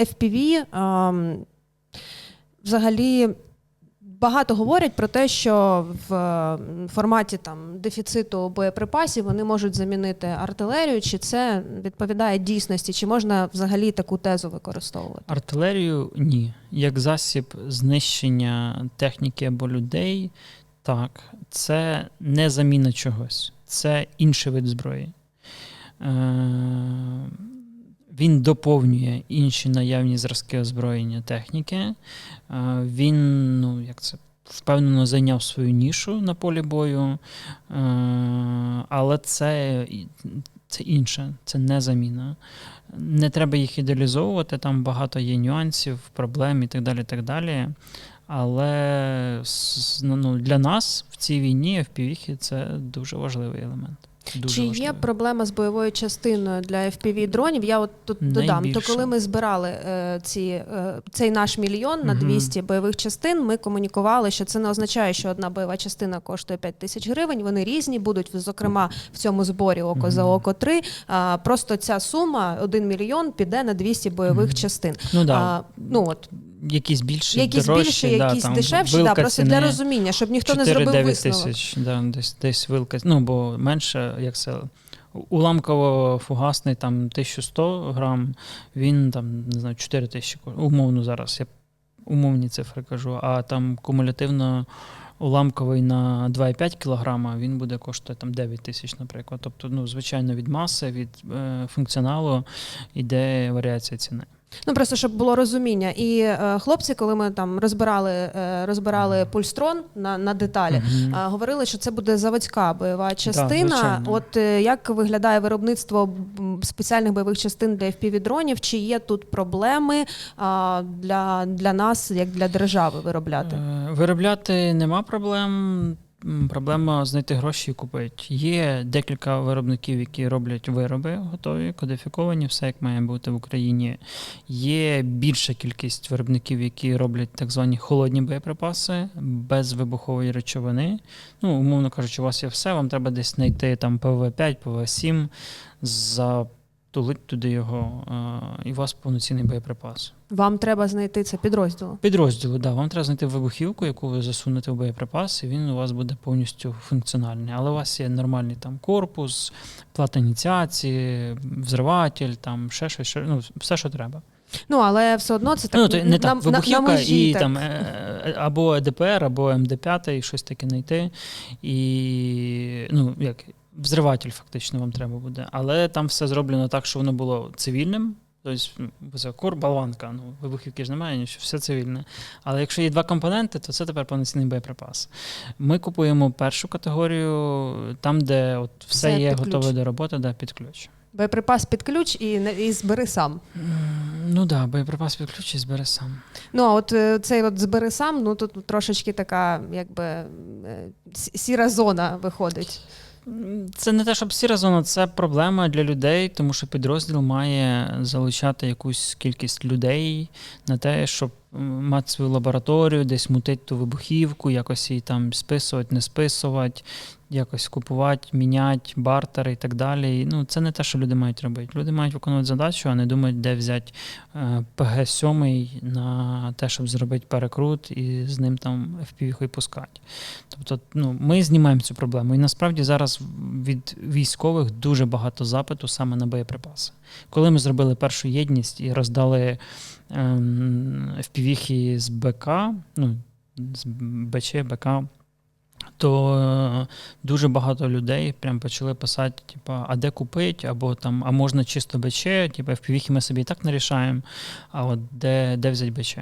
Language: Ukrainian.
FPV ем, взагалі. Багато говорять про те, що в е, форматі там дефіциту боєприпасів вони можуть замінити артилерію. Чи це відповідає дійсності? Чи можна взагалі таку тезу використовувати? Артилерію ні. Як засіб знищення техніки або людей, так, це не заміна чогось, це інший вид зброї. Е, Він доповнює інші наявні зразки озброєння техніки. Е, Він, ну, як це, впевнено зайняв свою нішу на полі бою, е, але це, це інше, це не заміна. Не треба їх ідеалізовувати, там багато є нюансів, проблем і так далі. так далі. Але ну, для нас в цій війні FPV це дуже важливий елемент. Дуже Чи є проблема з бойовою частиною для FPV дронів? Я от тут додам. То коли ми збирали е, ці, е, цей наш мільйон на Мгм. 200 бойових частин, ми комунікували, що це не означає, що одна бойова частина коштує 5 тисяч гривень. Вони різні будуть, зокрема в цьому зборі око за око 3. А, просто ця сума 1 мільйон піде на 200 бойових Мгм. частин. Ну, да. А, ну от якісь більші, якісь дорожчі, більші, да, якісь там дешевші, да, просто для розуміння, щоб ніхто не зробив 4-9 висновок. тисяч, да, десь, десь вилка. Ну, бо менше, як це. Уламково-фугасний там 1100 грам, він там, не знаю, 4 тисячі. Умовно зараз, я умовні цифри кажу, а там кумулятивно уламковий на 2,5 кг, він буде коштувати там 9 тисяч, наприклад. Тобто, ну, звичайно, від маси, від е, функціоналу йде варіація ціни. Ну просто щоб було розуміння. І е, хлопці, коли ми там розбирали, е, розбирали пульстрон на, на деталі, е, говорили, що це буде заводська бойова частина. звичайно. От е, як виглядає виробництво м, спеціальних бойових частин для FPV-дронів? Чи є тут проблеми а, для, для нас, як для держави, виробляти? Е, Виробляти нема проблем. Проблема знайти гроші і купити. Є декілька виробників, які роблять вироби готові, кодифіковані, все як має бути в Україні. Є більша кількість виробників, які роблять так звані холодні боєприпаси без вибухової речовини. Ну, умовно кажучи, у вас є все, вам треба десь знайти там ПВ-5, ПВ-7, затулити туди його, і у вас повноцінний боєприпас. Вам треба знайти це підрозділу. Підрозділу, да, вам треба знайти вибухівку, яку ви засунете в боєприпас, і він у вас буде повністю функціональний. Але у вас є нормальний там корпус, плата ініціації, взриватель, там ще щось, ще, ну, все, що треба. Ну але все одно це так ну, то не на, так, на- вибухівка на межі, і так. там е, або ЕДПР, або МД5, і щось таке знайти. І ну, як взриватель фактично вам треба буде. Але там все зроблено так, що воно було цивільним. Тобто, ну, це кур, болванка, ну, вибухівки ж немає, нічого, все цивільне. Але якщо є два компоненти, то це тепер повноцінний боєприпас. Ми купуємо першу категорію, там, де от все Це є готове до роботи, да, під ключ. Боєприпас під ключ і, і збери сам. Ну так, да, боєприпас під ключ і збере сам. Ну, а от е, цей от збери сам, ну тут трошечки така, якби е, сіра зона виходить. Це не те, щоб сіра зона, це проблема для людей, тому що підрозділ має залучати якусь кількість людей на те, щоб мати свою лабораторію, десь мутити ту вибухівку, якось її там списувати, не списувати, якось купувати, міняти, бартери і так далі. І, Ну, це не те, що люди мають робити. Люди мають виконувати задачу, а не думають, де взяти е, ПГ-7 на те, щоб зробити перекрут і з ним там FPV пускати. Тобто, ну, ми знімаємо цю проблему. І насправді зараз від військових дуже багато запиту саме на боєприпаси. Коли ми зробили першу єдність і роздали ем, FPV з БК, ну, з БЧ, БК, то е, дуже багато людей прям почали писати, типу, а де купити, або там, а можна чисто БЧ, типу, FPV ми собі і так не рішаємо, а от де, де взяти БЧ.